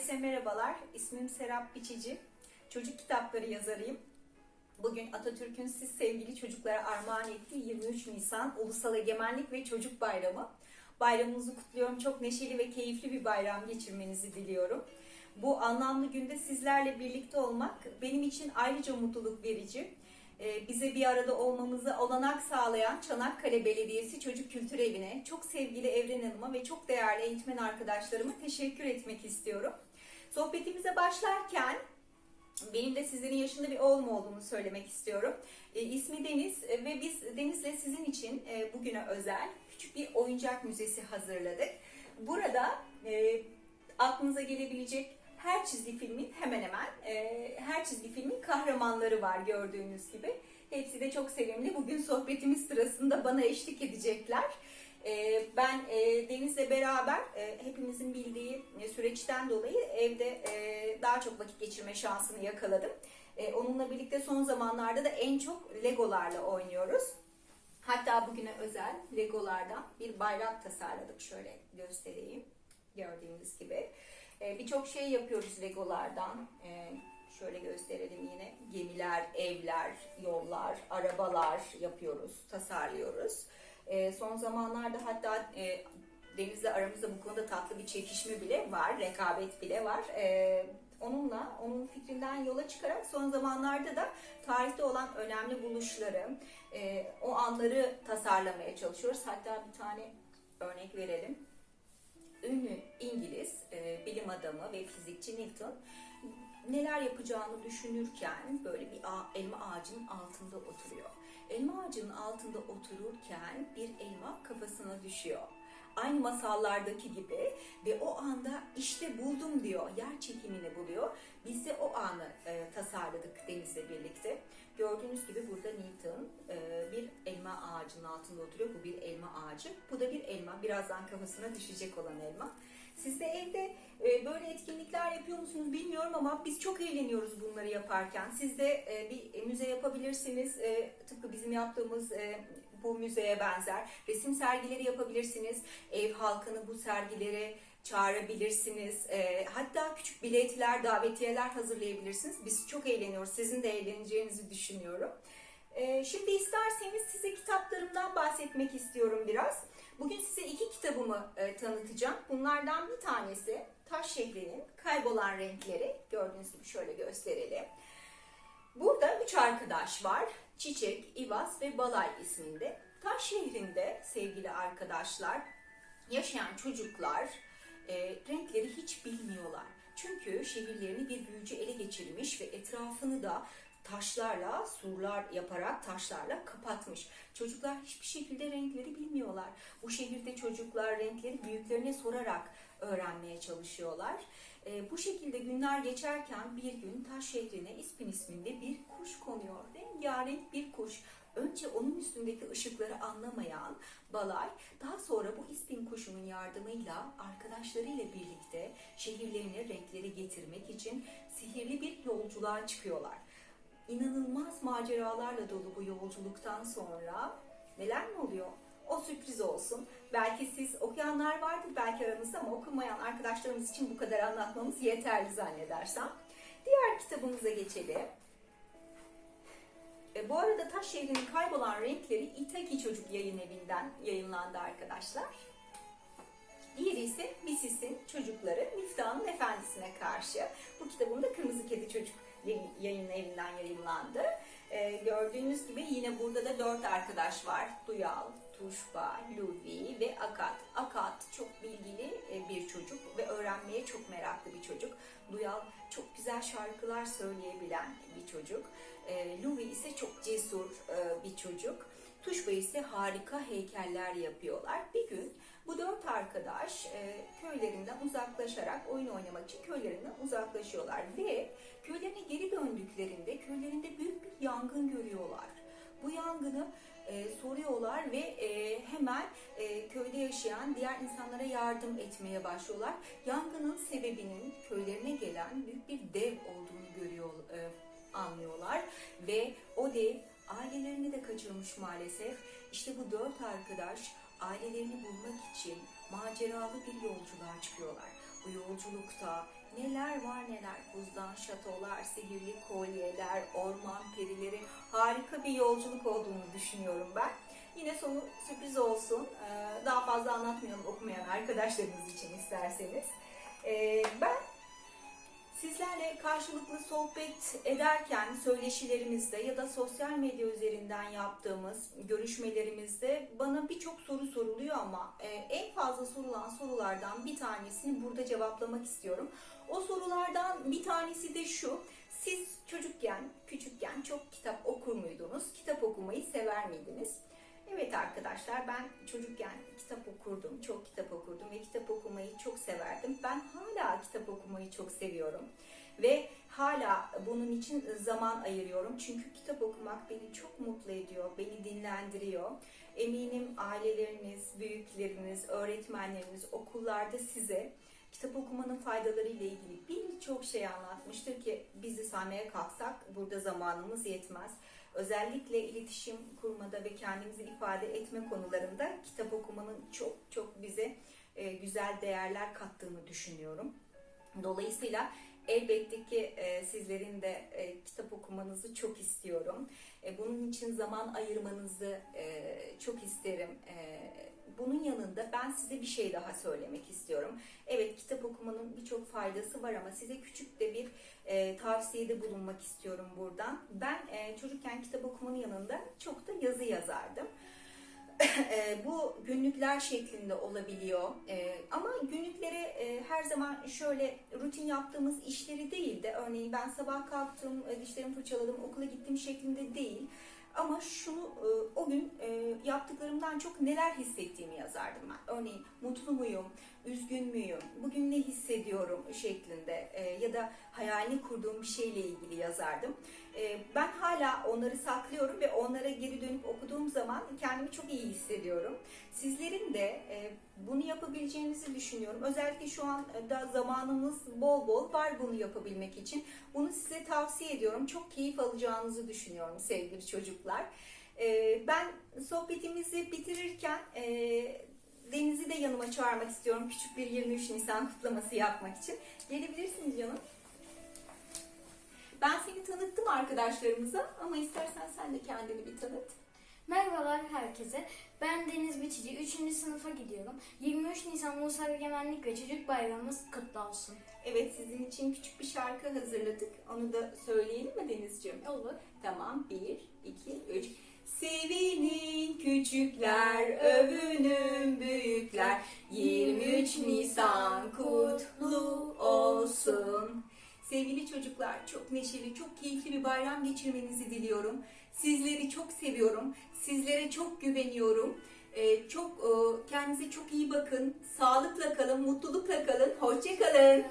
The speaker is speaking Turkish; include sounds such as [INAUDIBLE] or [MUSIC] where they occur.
Herkese merhabalar. İsmim Serap Biçici. Çocuk kitapları yazarıyım. Bugün Atatürk'ün siz sevgili çocuklara armağan ettiği 23 Nisan Ulusal Egemenlik ve Çocuk Bayramı. Bayramınızı kutluyorum. Çok neşeli ve keyifli bir bayram geçirmenizi diliyorum. Bu anlamlı günde sizlerle birlikte olmak benim için ayrıca mutluluk verici. Ee, Bize bir arada olmamızı olanak sağlayan Çanakkale Belediyesi Çocuk Kültür Evi'ne, çok sevgili Evren Hanım'a ve çok değerli eğitmen arkadaşlarıma teşekkür etmek istiyorum. Sohbetimize başlarken benim de sizlerin yaşında bir oğlum olduğunu söylemek istiyorum. E, ismi Deniz e, ve biz Deniz'le sizin için e, bugüne özel küçük bir oyuncak müzesi hazırladık. Burada e, aklınıza gelebilecek her çizgi filmin hemen hemen e, her çizgi filmin kahramanları var gördüğünüz gibi. Hepsi de çok sevimli. Bugün sohbetimiz sırasında bana eşlik edecekler. E, ben e, Deniz'le beraber e, hepimizin bildiği e, süreçten dolayı evde e, daha çok vakit geçirme şansını yakaladım. Onunla birlikte son zamanlarda da en çok Legolarla oynuyoruz. Hatta bugüne özel Legolardan bir bayrak tasarladık. Şöyle göstereyim. Gördüğünüz gibi. Ee, Birçok şey yapıyoruz Legolardan. Ee, şöyle gösterelim yine. Gemiler, evler, yollar, arabalar yapıyoruz, tasarlıyoruz. Ee, son zamanlarda hatta e, Deniz'le aramızda bu konuda tatlı bir çekişme bile var, rekabet bile var. Ee, onunla, onun fikrinden yola çıkarak son zamanlarda da tarihte olan önemli buluşları, e, o anları tasarlamaya çalışıyoruz. Hatta bir tane örnek verelim ünlü İngiliz e, bilim adamı ve fizikçi Newton neler yapacağını düşünürken böyle bir elma ağacının altında oturuyor. Elma ağacının altında otururken bir elma kafasına düşüyor. Aynı masallardaki gibi ve o anda işte buldum diyor, yer çekimini buluyor. Biz de o anı e, tasarladık Deniz'le birlikte. Gördüğünüz gibi burada Newton e, bir elma ağacının altında oturuyor. Bu bir elma ağacı. Bu da bir elma. Birazdan kafasına düşecek olan elma. Siz de evde e, böyle etkinlikler yapıyor musunuz bilmiyorum ama biz çok eğleniyoruz bunları yaparken. Siz de e, bir müze yapabilirsiniz. E, tıpkı bizim yaptığımız e, bu müzeye benzer. Resim sergileri yapabilirsiniz. Ev halkını bu sergilere çağırabilirsiniz. E, hatta küçük biletler, davetiyeler hazırlayabilirsiniz. Biz çok eğleniyoruz. Sizin de eğleneceğinizi düşünüyorum. E, şimdi isterseniz size kitaplarımdan bahsetmek istiyorum biraz. Bugün size iki kitabımı e, tanıtacağım. Bunlardan bir tanesi Taş Şehri'nin Kaybolan Renkleri. Gördüğünüz gibi şöyle gösterelim. Burada üç arkadaş var. Çiçek, İvas ve Balay isminde. Taş şehrinde sevgili arkadaşlar yaşayan çocuklar e, renkleri hiç bilmiyorlar. Çünkü şehirlerini bir büyücü ele geçirmiş ve etrafını da taşlarla, surlar yaparak taşlarla kapatmış. Çocuklar hiçbir şekilde renkleri bilmiyorlar. Bu şehirde çocuklar renkleri büyüklerine sorarak öğrenmeye çalışıyorlar. E, bu şekilde günler geçerken bir gün taş şehrine İspin isminde bir kuş konuyor. Rengarenk bir kuş. Önce onun üstündeki ışıkları anlamayan Balay, daha sonra bu İspin kuşunun yardımıyla arkadaşlarıyla birlikte şehirlerine renkleri getirmek için sihirli bir yolculuğa çıkıyorlar. İnanılmaz maceralarla dolu bu yolculuktan sonra neler mi oluyor? O sürpriz olsun. Belki siz okuyanlar vardır belki aranızda ama okumayan arkadaşlarımız için bu kadar anlatmamız yeterli zannedersem. Diğer kitabımıza geçelim. E, bu arada Taş Şehri'nin kaybolan renkleri İtaki Çocuk Yayın Evi'nden yayınlandı arkadaşlar. Diğeri ise Misis'in Çocukları Miftah'ın Efendisi'ne karşı. Bu kitabım da Kırmızı Kedi Çocuk Yayın- Evi'nden yayınlandı. E, gördüğünüz gibi yine burada da dört arkadaş var. Duyal, Tuşba, Luvi ve Akat. Akat çok bilgili e, bir çocuk ve öğrenmeye çok meraklı bir çocuk. Duyal çok güzel şarkılar söyleyebilen bir çocuk. E, Luvi ise çok cesur e, bir çocuk. Tuşba ise harika heykeller yapıyorlar. Bir gün bu dört arkadaş e, köylerinden uzaklaşarak oyun oynamak için köylerinden uzaklaşıyorlar ve köylerine geri döndüklerinde köylerinde büyük bir yangın görüyorlar. Bu yangını e, soruyorlar ve e, hemen e, köyde yaşayan diğer insanlara yardım etmeye başlıyorlar. Yangının sebebinin köylerine gelen büyük bir dev olduğunu görüyor, e, anlıyorlar ve o dev ailelerini de kaçırmış maalesef. İşte bu dört arkadaş ailelerini bulmak için maceralı bir yolculuğa çıkıyorlar. bu yolculukta neler var neler. Buzdan şatolar, sihirli kolyeler, orman perileri harika bir yolculuk olduğunu düşünüyorum ben. Yine sonu sürpriz olsun. Ee, Daha fazla anlatmayalım okumayan arkadaşlarımız için isterseniz. Ee, Ben Karşılıklı sohbet ederken söyleşilerimizde ya da sosyal medya üzerinden yaptığımız görüşmelerimizde bana birçok soru soruluyor ama e, en fazla sorulan sorulardan bir tanesini burada cevaplamak istiyorum. O sorulardan bir tanesi de şu. Siz çocukken, küçükken çok kitap okur muydunuz? Kitap okumayı sever miydiniz? Evet arkadaşlar ben çocukken kitap okurdum, çok kitap okurdum ve kitap okumayı çok severdim. Ben hala kitap okumayı çok seviyorum ve hala bunun için zaman ayırıyorum. Çünkü kitap okumak beni çok mutlu ediyor, beni dinlendiriyor. Eminim aileleriniz, büyükleriniz, öğretmenleriniz okullarda size kitap okumanın faydaları ile ilgili birçok şey anlatmıştır ki bizi saymaya kalksak burada zamanımız yetmez. Özellikle iletişim kurmada ve kendimizi ifade etme konularında kitap okumanın çok çok bize e, güzel değerler kattığını düşünüyorum. Dolayısıyla elbette ki e, sizlerin de e, kitap okumanızı çok istiyorum. E, bunun için zaman ayırmanızı e, çok isterim. E, bunun yanında ben size bir şey daha söylemek istiyorum. Evet kitap okumanın birçok faydası var ama size küçük de bir e, tavsiyede bulunmak istiyorum buradan. Ben e, çocukken kitap okumanın yanında çok da yazı yazardım. [LAUGHS] E, bu günlükler şeklinde olabiliyor. E, ama günlüklere e, her zaman şöyle rutin yaptığımız işleri değil de örneğin ben sabah kalktım, e, dişlerimi fırçaladım, okula gittim şeklinde değil. Ama şunu e, o gün yaptıklarımdan çok neler hissettiğimi yazardım ben. Örneğin mutlu muyum, üzgün müyüm, bugün ne hissediyorum şeklinde e, ya da hayalini kurduğum bir şeyle ilgili yazardım. E, Ben hala onları saklıyorum ve onlara geri dönüp okuduğum zaman kendimi çok iyi hissediyorum. Sizlerin de e, bunu yapabileceğinizi düşünüyorum. Özellikle şu an da zamanımız bol bol var bunu yapabilmek için. Bunu size tavsiye ediyorum. Çok keyif alacağınızı düşünüyorum sevgili çocuklar. E, Ben sohbetimizi bitirirken e, Deniz'i de yanıma çağırmak istiyorum. Küçük bir 23 Nisan kutlaması yapmak için. Gelebilirsiniz canım. Ben seni tanıttım arkadaşlarımıza ama istersen sen de kendini bir tanıt. Merhabalar herkese. Ben Deniz Biçici. 3. sınıfa gidiyorum. 23 Nisan Ulusal Egemenlik ve Çocuk Bayramımız kutlu olsun. Evet sizin için küçük bir şarkı hazırladık. Onu da söyleyelim mi Denizciğim? Olur. Tamam. Bir, iki, üç. Sevinin küçükler, övünün büyükler. 23 Nisan kutlu olsun. Sevgili çocuklar, çok neşeli, çok keyifli bir bayram geçirmenizi diliyorum. Sizleri çok seviyorum. Sizlere çok güveniyorum. Ee, çok kendinize çok iyi bakın. Sağlıkla kalın, mutlulukla kalın. Hoşça kalın.